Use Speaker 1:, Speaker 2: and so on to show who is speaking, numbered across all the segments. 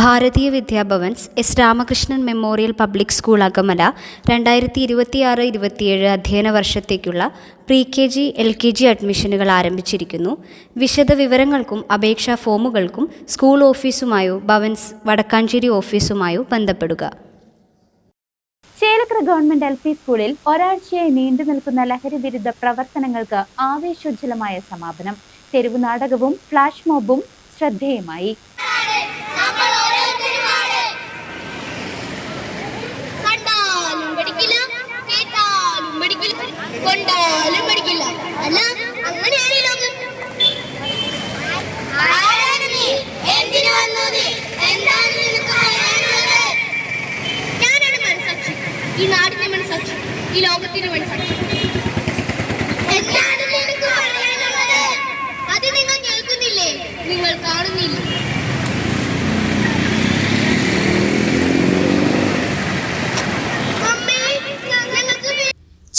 Speaker 1: Bharatiya Vidya Bhavans S Ramakrishnan memorial public school Akamala രണ്ടായിരത്തി ഇരുപത്തിയാറ് ഇരുപത്തിയേഴ് അധ്യയന വർഷത്തേക്കുള്ള pre K G L K G അഡ്മിഷനുകൾ ആരംഭിച്ചിരിക്കുന്നു. വിശദവിവരങ്ങൾക്കും അപേക്ഷാ ഫോമുകൾക്കും സ്കൂൾ ഓഫീസുമായോ ഭവൻസ് വടക്കാഞ്ചേരി ഓഫീസുമായോ ബന്ധപ്പെടുക.
Speaker 2: ചേലക്കര ഗവൺമെന്റ് എൽ പി സ്കൂളിൽ ഒരാഴ്ചയായി നീണ്ടു നിൽക്കുന്ന ലഹരി വിരുദ്ധ പ്രവർത്തനങ്ങൾക്ക് ആവേശോജ്വലമായ സമാപനം. തെരുവ് നാടകവും ഫ്ലാഷ് മോബും ശ്രദ്ധേയമായി.
Speaker 3: കൊണ്ടാലും പഠിക്കില്ല. അല്ല അങ്ങനെയാണ് ലോകം? എന്തിനു വന്നത് എന്താണ് ഞാനാണ് മനസാക്ഷി ഈ നാടിന്റെ മനസാക്ഷി ഈ ലോകത്തിന്റെ മനസാക്ഷി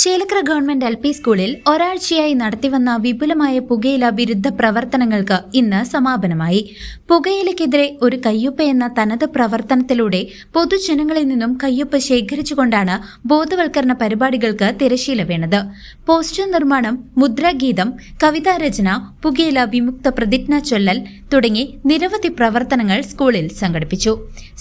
Speaker 2: ചേലക്കര ഗവൺമെന്റ് എൽ പി സ്കൂളിൽ ഒരാഴ്ചയായി നടത്തിവന്ന വിപുലമായ പുകയില വിരുദ്ധ പ്രവർത്തനങ്ങൾക്ക് ഇന്ന് സമാപനമായി. പുകയിലക്കെതിരെ ഒരു കയ്യൊപ്പ എന്ന തനത് പ്രവർത്തനത്തിലൂടെ പൊതുജനങ്ങളിൽ നിന്നും കയ്യൊപ്പ ശേഖരിച്ചുകൊണ്ടാണ് ബോധവൽക്കരണ പരിപാടികൾക്ക് തിരശീല വീണത്. പോസ്റ്റർ നിർമ്മാണം മുദ്രാഗീതം കവിതാരചന പുകയില വിമുക്ത പ്രതിജ്ഞ ചൊല്ലൽ തുടങ്ങി നിരവധി പ്രവർത്തനങ്ങൾ സ്കൂളിൽ സംഘടിപ്പിച്ചു.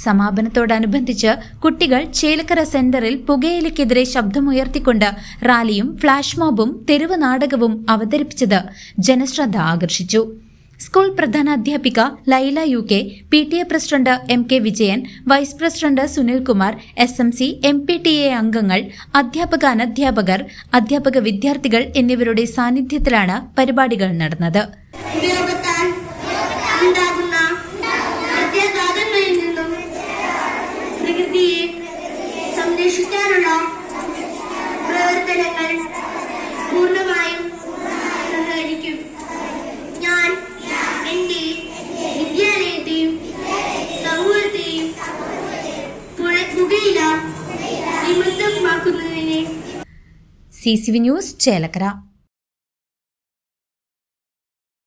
Speaker 2: സമാപനത്തോടനുബന്ധിച്ച് കുട്ടികൾ ചേലക്കര സെന്ററിൽ പുകയിലക്കെതിരെ ശബ്ദമുയർത്തിക്കൊണ്ട് റാലിയും ഫ്ളാഷ് മോബും തെരുവ് നാടകവും അവതരിപ്പിച്ചത് ജനശ്രദ്ധ ആകർഷിച്ചു. School പ്രധാനാധ്യാപിക Laila U K P T A president M K Vijayan vice president Sunilkumar S M C M P T A അംഗങ്ങൾ അധ്യാപക അനധ്യാപകർ അധ്യാപക വിദ്യാർത്ഥികൾ എന്നിവരുടെ സാന്നിധ്യത്തിലാണ് പരിപാടികൾ നടന്നത്.
Speaker 3: പ്രവർത്തനങ്ങൾ പൂർണമായും സഹകരിക്കും. ഞാൻ എന്റെ വിദ്യാലയത്തെയും സമൂഹത്തെയും പുകയില വിമുക്തമാക്കുന്നതിന്
Speaker 2: C C V news Chelakkara.